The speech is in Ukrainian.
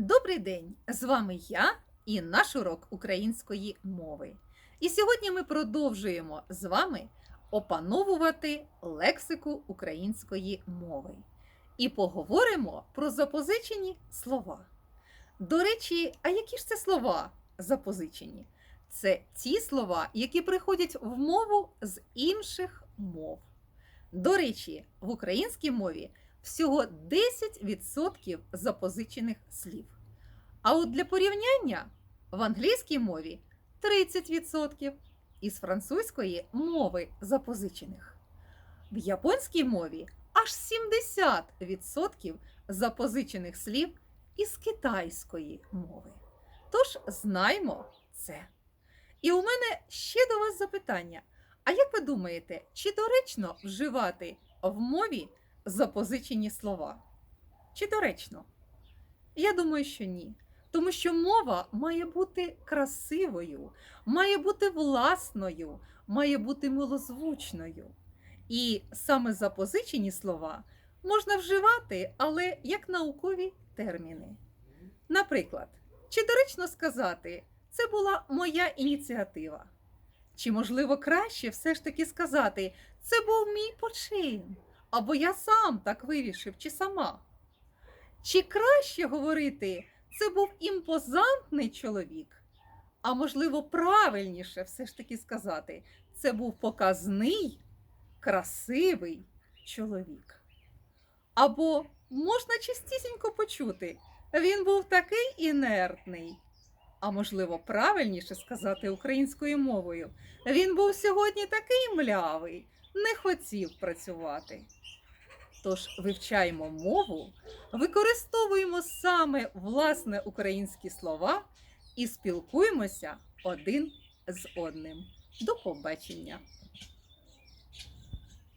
Добрий день! З вами я і наш урок української мови. І сьогодні ми продовжуємо з вами опановувати лексику української мови. І поговоримо про запозичені слова. До речі, а які ж це слова запозичені? Це ті слова, які приходять в мову з інших мов. До речі, в українській мові всього 10% запозичених слів. А от для порівняння в англійській мові 30% із французької мови запозичених. В японській мові аж 70% запозичених слів із китайської мови. Тож знаймо це. І у мене ще до вас запитання. А як ви думаєте, чи доречно вживати в мові запозичені слова? Чи доречно? Я думаю, що ні. Тому що мова має бути красивою, має бути власною, має бути милозвучною. І саме запозичені слова можна вживати, але як наукові терміни. Наприклад, чи доречно сказати, це була моя ініціатива? Чи, можливо, краще все ж таки сказати, це був мій почин, або я сам так вирішив, чи сама? Чи краще говорити, це був імпозантний чоловік? А можливо, правильніше все ж таки сказати, це був показний, красивий чоловік. Або можна чистісінько почути, він був такий інертний. А можливо, правильніше сказати українською мовою. Він був сьогодні такий млявий, не хотів працювати. Тож вивчаємо мову, використовуємо саме власне українські слова і спілкуємося один з одним. До побачення!